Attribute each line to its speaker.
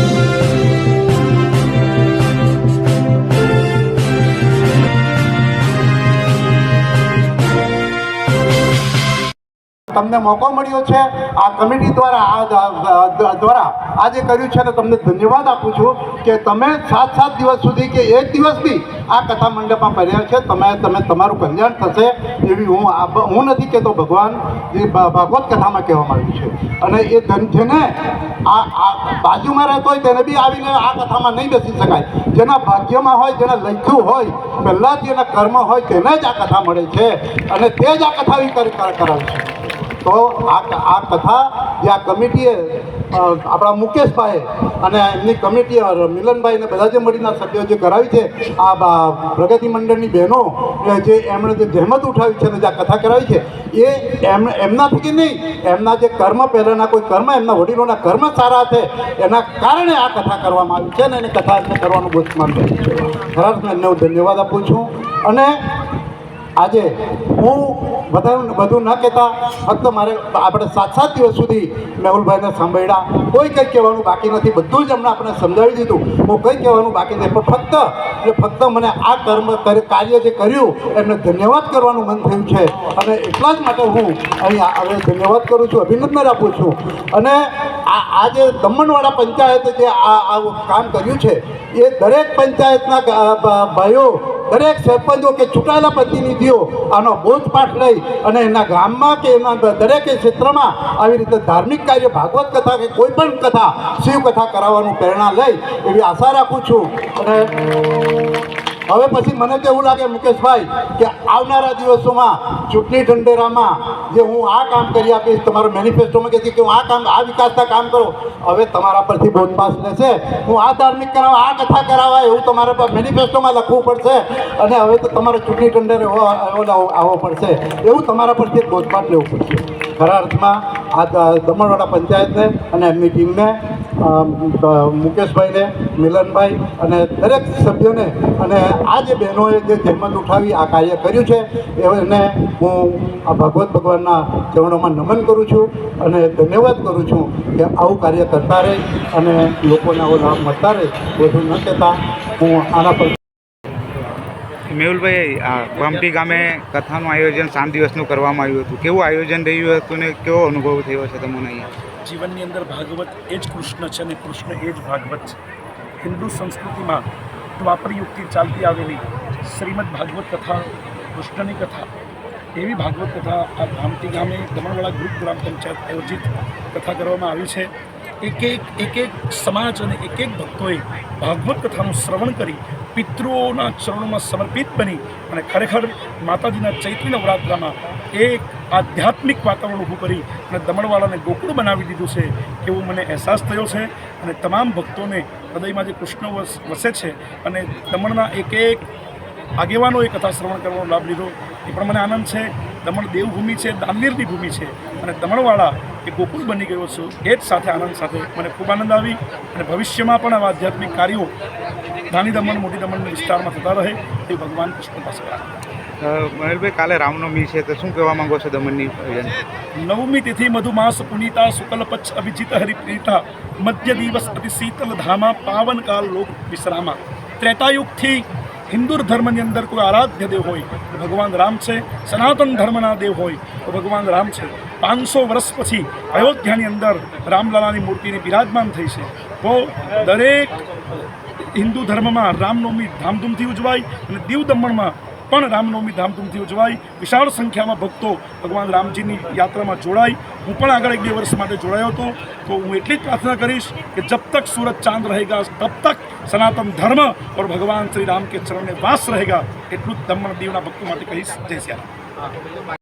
Speaker 1: Thank you. તમને મોકો મળ્યો છે. આ કમિટી દ્વારા આ દ્વારા આ જે કર્યું છે. અને તમને ધન્યવાદ આપું છું કે તમે સાત સાત દિવસ સુધી કે એક દિવસ બી આ કથા મંડપમાં પર્યા છે. તમે તમે તમારું કલ્યાણ થશે એવી હું હું નથી કહેતો. ભગવાન જે ભાગવત કથામાં કહેવામાં આવ્યું છે. અને એ ધન જેને આ આ બાજુમાં રહેતો હોય તેને બી આવીને આ કથામાં નહીં બેસી શકાય. જેના ભાગ્યમાં હોય, જેને લખ્યું હોય પહેલાં જ એના કર્મ હોય, તેને જ આ કથા મળે છે. અને તે જ આ કથા કરાવે છે. તો આ આ કથા જે આ કમિટીએ આપણા મુકેશભાઈ અને એમની કમિટી મિલનભાઈને બધા જે મળીના સભ્યો જે કરાવી છે, આ પ્રગતિ મંડળની બહેનો જે એમણે જે જહેમત ઉઠાવી છે અને જે આ કથા કરાવી છે, એ એમ, એમનાથી કે નહીં, એમના જે કર્મ પહેલાંના કોઈ કર્મ, એમના વડીલોના કર્મ સારા છે, એના કારણે આ કથા કરવામાં આવી છે અને એની કથા કરવાનું બહુ માન છે. ખરા એમને હું ધન્યવાદ આપું છું અને આજે હું બધા બધું ન કહેતા ફક્ત મારે આપણે સાત સાત દિવસ સુધી મેહુલભાઈને સાંભળ્યા. કોઈ કંઈ કહેવાનું બાકી નથી, બધું જ હમણાં આપણે સમજાવી દીધું. હું કંઈ કહેવાનું બાકી નથી, પણ ફક્ત એટલે ફક્ત મને આ કર્મ કાર્ય જે કર્યું, એમને ધન્યવાદ કરવાનું મન થયું છે. અને એટલા જ માટે હું અહીંયા હવે ધન્યવાદ કરું છું, અભિનંદન આપું છું. અને આ આ જે દમણવાડા પંચાયતે જે આ આ કામ કર્યું છે, એ દરેક પંચાયતના ભાઈઓ દરેક સરપંચો કે ચૂંટાયેલા પ્રતિનિધિઓ આનો બોધપાઠ લઈ અને એના ગામમાં કે એના દરેક ક્ષેત્રમાં આવી રીતે ધાર્મિક કાર્ય, ભાગવત કથા કે કોઈ પણ કથા શિવ કથા કરાવવાનું પ્રેરણા લઈ એવી આશા રાખું છું. અને હવે પછી મને તો એવું લાગે, મુકેશભાઈ, કે આવનારા દિવસોમાં ચૂંટણી ઢંઢેરામાં જે હું આ કામ કરી આપીશ, તમારો મેનિફેસ્ટોમાં કહેતી કે હું આ કામ, આ વિકાસના કામ કરો, હવે તમારા પરથી બોધપાસ લેશે. હું આ ધાર્મિક કરાવવા આ કથા કરાવવા એવું તમારે પર મેનિફેસ્ટોમાં લખવું પડશે અને હવે તો તમારે ચૂંટણી ઢંઢેરે આવવો પડશે. એવું તમારા પરથી જ બોધપાઠ લેવું પડશે. ખરા અર્થમાં આ દમણવાડા પંચાયતને અને એમની ટીમને મુકેશભાઈને, મિલનભાઈ અને દરેક સભ્યોને અને આ જે બહેનોએ જે જહેમત ઉઠાવી આ કાર્ય કર્યું છે, એને હું આ ભાગવત ભગવાનના ચરણોમાં નમન કરું છું અને ધન્યવાદ કરું છું કે આવું કાર્ય કરતા રહે અને લોકોને આવો લાભ મળતા રહે બધું ન કહેતા. હું આના પર
Speaker 2: મેહુલભાઈ, આ પંપી ગામે કથાનું આયોજન સાત દિવસનું કરવામાં આવ્યું હતું. કેવું આયોજન રહ્યું હતું ને કેવો અનુભવ થયો છે તમને અહીંયા?
Speaker 3: જીવનની અંદર ભાગવત એ જ કૃષ્ણ છે અને કૃષ્ણ એ જ ભાગવત છે. હિન્દુ સંસ્કૃતિમાં દ્વાપર યુગથી ચાલતી આવેલી શ્રીમદ ભાગવત કથા, કૃષ્ણની કથા, એવી ભાગવત કથા આ ધામતી ગામે દમણવાળા ગ્રુપ ગ્રામ પંચાયત આયોજિત કથા કરવામાં આવી છે. એક એક એક એક સમાજ અને એક એક ભક્તોએ ભાગવત કથાનું શ્રવણ કરી પિતૃઓના ચરણોમાં સમર્પિત બની અને ખરેખર માતાજીના ચૈત્રી નવરાત્રામાં એક આધ્યાત્મિક વાતાવરણ ઊભું કરી અને દમણવાળાને ગોકુળ બનાવી દીધું છે એવો મને અહેસાસ થયો છે અને તમામ ભક્તોને હૃદયમાં જે કૃષ્ણ વસ છે અને દમણના એક એક આગેવાનોએ કથા શ્રવણ કરવાનો લાભ લીધો. એ પણ મને આનંદ છે. દમણ દેવભૂમિ છે, દાનવીરની ભૂમિ છે અને દમણવાળા એ ગોકુળ બની ગયો છું એ જ સાથે આનંદ સાથે મને ખૂબ આનંદ આવી અને ભવિષ્યમાં પણ આવા આધ્યાત્મિક કાર્યો નાની દમણ મોટી દમણ વિસ્તારમાં થતા રહે એ ભગવાન કૃષ્ણ પાસે
Speaker 2: મહેલભાઈ કાલે રામનવમી છે તો શું કહેવા માંગો છો દમણની
Speaker 3: નવમી તિથિ મધુમાસ પુનિતા શુકલ પચ્છ અભિજીત હરિપ્રીતા મધ્ય દિવસ અતિ શીતલ ધામા પાવન કાલ લોક વિશ્રામા. ત્રેતાયુગથી હિન્દુ ધર્મની અંદર કોઈ આરાધ્ય દેવ હોય તો ભગવાન રામ છે સનાતન ધર્મના દેવ હોય તો ભગવાન રામ છે. પાંચસો વર્ષ પછી અયોધ્યાની અંદર રામલાલાની મૂર્તિની બિરાજમાન થઈ છે. તો દરેક હિન્દુ ધર્મમાં રામનવમી ધામધૂમથી ઉજવાય અને દીવ દમણમાં પણ રામનવમી ધામધૂમથી ઉજવાય. વિશાળ સંખ્યામાં ભક્તો ભગવાન રામજીની યાત્રામાં જોડાય. હું પણ આગળ એક બે વર્ષ માટે જોડાયો હતો. તો હું એટલી જ પ્રાર્થના કરીશ કે જબ તક સુરત ચાંદ રહેગા, તબ તક સનાતન ધર્મ ઓર ભગવાન શ્રી રામ કે ચરણને વાસ રહેગા, એટલું જ દમણ દીવના ભક્તો માટે કહીશ. જય શ્રી